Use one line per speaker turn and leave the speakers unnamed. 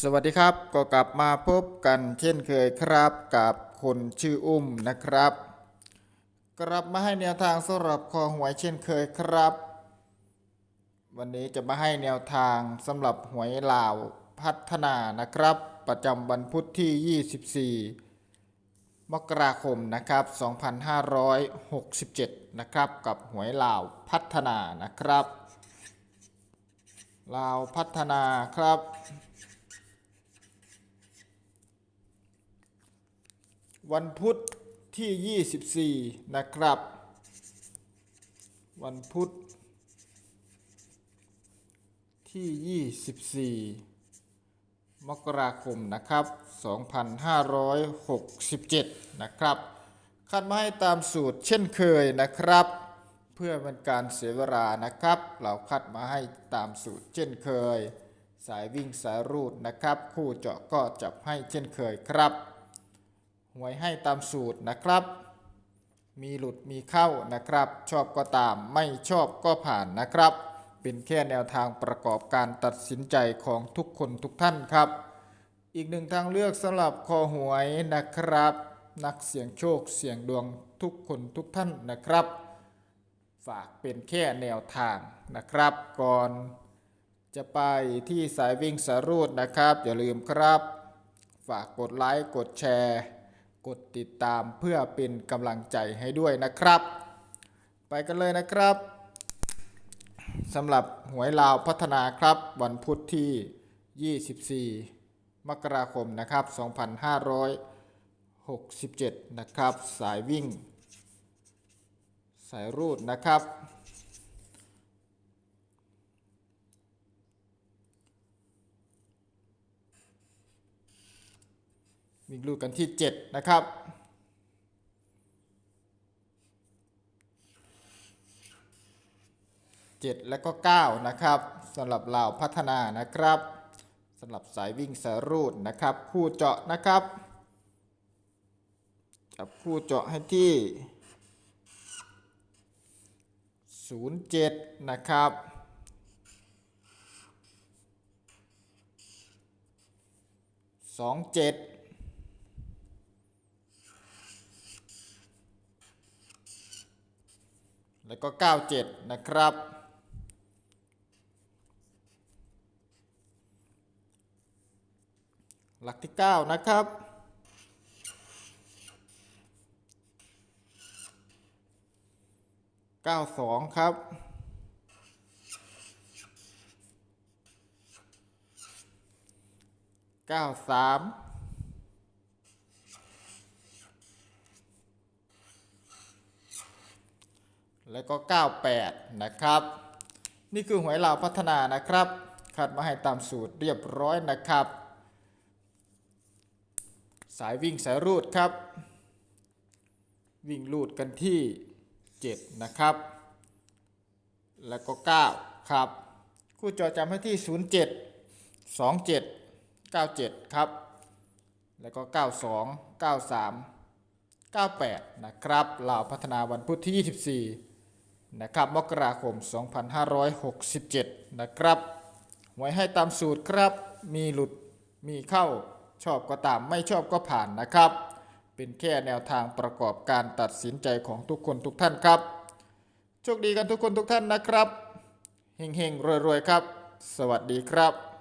สวัสดีครับก็กลับมาพบกันเช่นเคยครับกับคนชื่ออุ้มนะครับ กลับมาให้แนวทางสำหรับคอหวยเช่นเคยครับ วันนี้จะมาให้แนวทางสำหรับหวยลาวพัฒนานะครับ ประจำวันพุธที่ 24 มกราคมนะครับ 2567 นะครับ กับหวยลาวพัฒนานะครับ ลาวพัฒนาครับ วันพุธที่ 24 นะครับ วันพุธที่ 24 มกราคมนะครับ 2567 นะครับคาดมาให้ตามสูตรเช่นเคยนะครับ เพื่อเป็นการเสียเวลานะครับ เราคัดมาให้ตามสูตรเช่นเคย สายวิ่งสายรูดนะครับ คู่เจาะก็จับให้เช่นเคยครับ หวยให้ตามสูตรนะครับ มีหลุดมีเข้านะครับ ชอบก็ตามไม่ชอบก็ผ่านนะครับ เป็นแค่แนวทางประกอบการตัดสินใจของทุกคนทุกท่านครับ อีกหนึ่งทางเลือกสำหรับคอหวยนะครับ นักเสี่ยงโชคเสี่ยงดวงทุกคนทุกท่านนะครับ ฝากเป็นแค่แนวทางนะครับ ก่อนจะไปที่สายวิ่งสารูดนะครับ อย่าลืมครับ ฝากกดไลค์กดแชร์ กดติดตามเพื่อเป็นกำลังใจให้ด้วยนะครับ ไปกันเลยนะครับสำหรับหวยลาวพัฒนาครับ วันพุธที่ 24 มกราคมนะครับ 2567 นะครับ สายวิ่ง สายรูดนะครับ วิ่งลูกกันที่ 7 นะครับ 7 และก็ 9 นะครับสำหรับเหล่าพัฒนานะครับสำหรับสายวิ่งสายรูดนะครับ คู่เจาะนะครับจับคู่เจาะให้ที่ 07 นะครับสองเจ็ด แล้วก็ 97 นะครับ หลักที่ 9 นะครับเก้าสองครับเก้าสาม แล้วก็ 98 นะครับ นี่คือหวยลาวพัฒนานะครับ คัดมาให้ตามสูตรเรียบร้อยนะครับ สายวิ่งสายรูดครับ วิ่งรูดกันที่ 7 นะครับ แล้วก็ 9 ครับ คู่จอจำให้ที่ 07 27 97 ครับ แล้วก็ 92 93 98 นะครับลาวพัฒนาวันพุธที่ 24 นะครับมกราคม 2567 นะครับหวยให้ตามสูตรครับ มีหลุดมีเข้าชอบก็ตามไม่ชอบก็ผ่านนะครับ เป็นแค่แนวทางประกอบการตัดสินใจของทุกคนทุกท่านครับ โชคดีกันทุกคนทุกท่านนะครับเฮงๆรวยๆครับ สวัสดีครับ